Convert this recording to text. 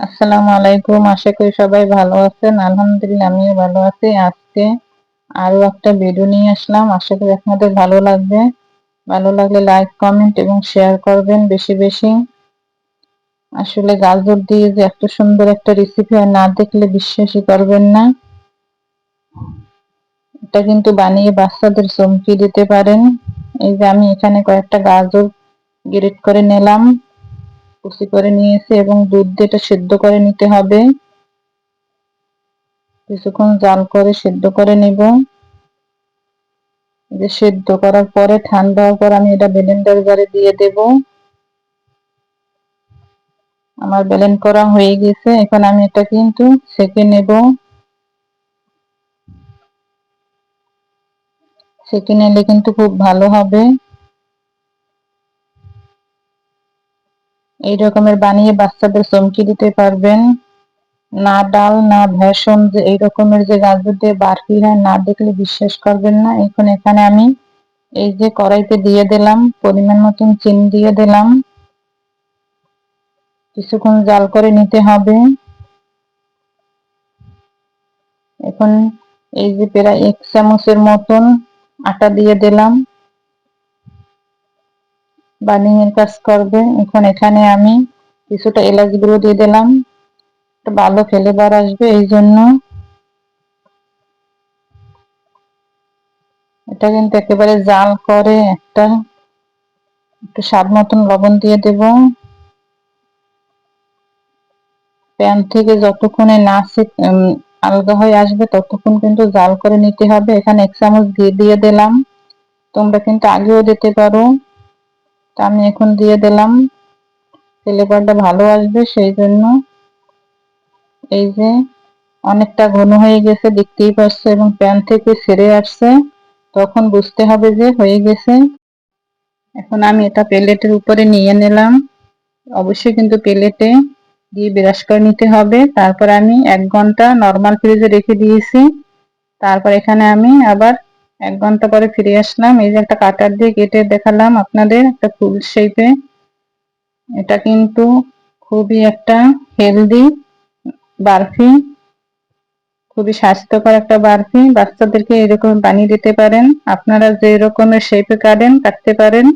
আসসালামু আলাইকুম আশা করি সবাই ভালো আছেন। আলহামদুলিল্লাহ, আমিও ভালো আছি। আজকে আরও একটা ভিডিও নিয়ে আসলাম। আশা করি আপনাদের ভালো লাগবে। ভালো লাগলে লাইক কমেন্ট এবং শেয়ার করবেন বেশি বেশি। আসলে গাজর দিয়ে যে এত সুন্দর একটা রেসিপি আর না দেখলে বিশ্বাসই করবেন না। এটা কিন্তু বানিয়ে বাচ্চাদের চমকি দিতে পারেন। এই যে আমি এখানে কয়েকটা গাজর গ্রেট করে নিলাম। কুচি করে নিয়েছি এবং দুধ দিয়ে এটা সেদ্ধ করে নিতে হবে। কিছুক্ষণ জাল করে সেদ্ধ করে নেব। যে সেদ্ধ করার পরে ঠান্ডা হওয়ার পর আমি এটা ব্লেন্ডার জারে দিয়ে দেব। আমার ব্লেন্ড করা হয়ে গেছে। এখন আমি এটা কিন্তু সেকে নেব। সেকে নিলে কিন্তু খুব ভালো হবে। এই রকমের বানিয়ে বাচ্চাদের চমকি দিতে পারবেন। না ডাল, না ভেষণ যে এই রকমের যে গাজর দিয়ে বারফি হয়, না দেখলে বিশ্বাস করবেন না। এখন এখানে আমি এই যে কড়াইতে দিয়ে দিলাম, পরিমাণ মতন চিনি দিয়ে দিলাম। কিছুক্ষণ জাল করে নিতে হবে। এখন এই যে প্রায় এক চামচের মতন আটা দিয়ে দিলাম। বার্নিং কাজ করবে এখন এখানে আমি কিছুটা এলাচ গুঁড়ো দিয়ে দিলাম। ভালো ফ্লেভার আসবে, এই জন্য। এটা কিন্তু একেবারে জাল করে একটা, একটু স্বাদ মতন লবণ দিয়ে দেব। প্যান থেকে যতক্ষণে না আলগা হয়ে আসবে, ততক্ষণ কিন্তু জাল করে নিতে হবে। এখানে এক চামচ দিয়ে দিয়ে দিলাম। তোমরা কিন্তু আগেও দিতে পারো। তা আমি এখন দিয়ে দিলাম। ফ্লেভারটা ভালো আসবে, সেই জন্য। এই যে, অনেকটা ঘন হয়ে গেছে, দেখতেই পাচ্ছে, এবং প্যান থেকে ছেড়ে আসছে। তখন বুঝতে হবে যে হয়ে গেছে। এখন আমি এটা প্লেটের উপরে নিয়ে নিলাম। অবশ্যই কিন্তু প্লেটে দিয়ে ব্রাশ করে নিতে হবে। তারপর আমি এক ঘণ্টা নর্মাল ফ্রিজে রেখে দিয়েছি। তারপর এখানে আমি আবার এক ঘণ্টা পরে ফিরে আসলাম। এই যে একটা কাটার দিয়ে কেটে দেখালাম আপনাদের, একটা ফুল শেপে এটা কিন্তু খুবই একটা হেলদি বার্ফি, খুবই স্বাস্থ্যকর একটা বার্ফি। বাচ্চাদেরকে এরকম বানিয়ে দিতে পারেন। আপনারা যে রকমের শেপে কাটেন, কাটতে পারেন।